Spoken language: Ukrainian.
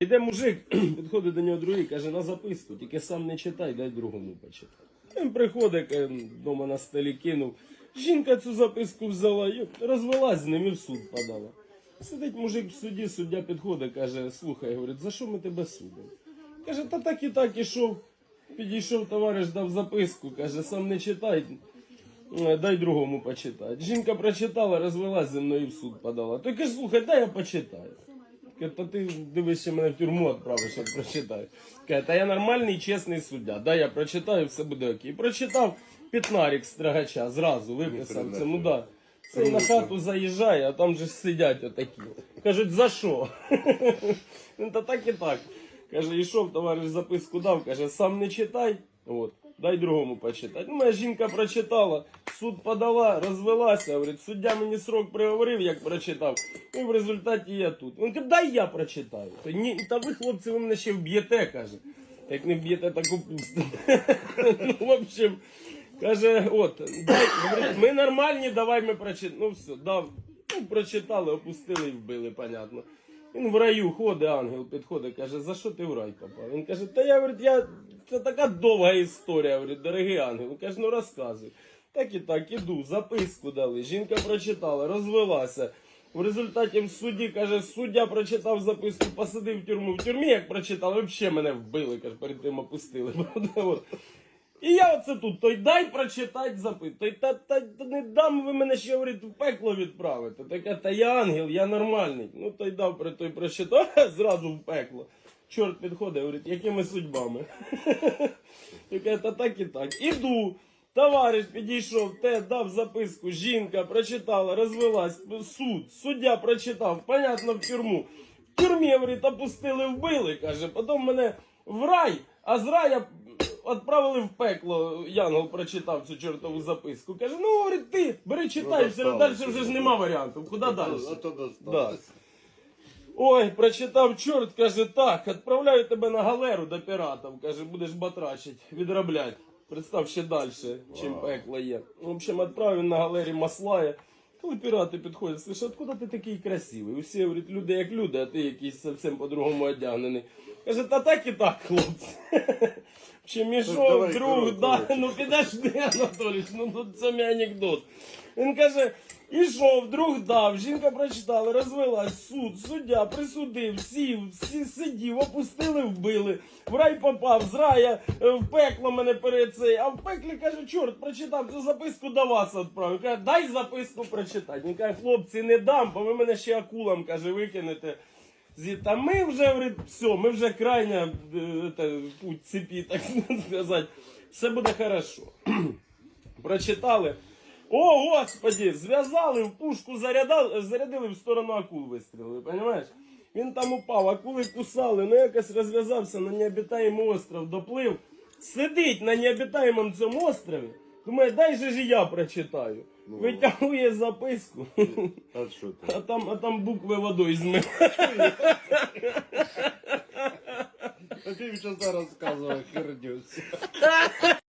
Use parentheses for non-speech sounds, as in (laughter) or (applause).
Іде мужик, (clears throat) підходить до нього другий, каже, на записку, тільки сам не читай, дай другому почитай. Він приходить, вдома на столі кинув. Жінка цю записку взяла, розвелась з ним і в суд подала. Сидить мужик в суді, суддя підходить, каже, слухай, говорить, за що ми тебе судимо? Каже, та так і так ішов. Підійшов товариш, дав записку, каже, сам не читай, дай другому почитати. Жінка прочитала, розвелась зі мною і в суд подала. Той каже, слухай, дай я почитаю. Каже, та ти дивись, що мене в тюрму відправиш, як прочитаю. Каже, та я нормальний, чесний суддя. Дай я прочитаю, все буде окей. Прочитав пітнарік стригача, зразу виписав це, ну да. Цей на хату заїжджає, а там же ж сидять отакі. Кажуть, за що? (laughs) Ну, Та так і так. Каже, йшов, товариш записку дав, каже, сам не читай. От, дай другому почитати. Ну, моя жінка прочитала, суд подала, розвелася. Говорить, суддя мені срок приговорив, як прочитав. І в результаті я тут. Він каже, дай я прочитаю. Та, ні, та ви, хлопці, ви мене ще вб'єте, каже. Як не вб'єте, так упустите. (laughs) ну, в общем, каже, от, дай, ми нормальні, давай ми прочитаємо. Ну все, дав. Ну, прочитали, опустили і вбили, понятно. Він в раю ходить, ангел підходить, каже, за що ти в рай попав? Він каже, та я говорить, я це така довга історія, говорить, дорогий ангел. Він каже, ну розказуй. Так і так, іду, записку дали. Жінка прочитала, розвелася. В результаті в суді каже, суддя прочитав записку, посадив в тюрму. В тюрмі, як прочитав, взагалі мене вбили, каже, перед тим опустили. (laughs) І я оце тут, той дай прочитати запит. Та, та, та не дам ви мене ще говорить, в пекло відправити. Така, та я ангел, я нормальний. Ну той дав при той прочитав, (laughs) зразу в пекло. Чорт підходить, говорить, якими судьбами? (laughs) Яка, та так і так. Іду. Товариш підійшов, те дав записку, жінка прочитала, розвелась, суд, суддя прочитав, понятно, в тюрму. В тюрмі, говорить, опустили, вбили, каже, потім мене в рай, а з рая відправили в пекло. Янгол прочитав цю чортову записку. Каже, ну говорить, ти бери читай, все далі вже ж нема варіантів. Куди далі? А то. Ой, прочитав чорт, каже, так, відправляю тебе на галеру до піратів. Каже, будеш батрачить, відроблять. Представ ще далі, чим пекло є. В общем, відправив на галері маслає. Коли пірати підходять, слиш, откуда ти такий красивий? Усі говорять, люди як люди, а ти якийсь зовсім по-другому одягнений. Каже, та так і так, хлопці. Чи мішок, друг, да, ну підожди, Анатолійович, ну тут це мій анекдот. Він каже, ішов, друг дав, жінка прочитала, розвелась, суд, суддя присудив, сів, всі сидів, опустили, вбили. В рай попав, з рая е, в пекло мене перед цей, а в пеклі каже, чорт, прочитав цю записку до вас відправив. Каже, дай записку прочитати. Він каже, хлопці, не дам, бо ви мене ще акулам, каже, викинете. Та ми вже все, ми вже крайня е, путь цепі, так (laughs) сказати. Все буде хорошо. (clears throat) Прочитали. О, господи, зв'язали в пушку, зарядали, зарядили в сторону акул вистрілили, понимаєш? Він там упав, акули кусали, ну якось розв'язався на необітаємий остров, доплив. Сидить на необітаємому цьому острові. Думає, дай же ж і я прочитаю. Витягує записку, А що ти? а там, а там букви водою змив. А ти вже зараз розказував херню.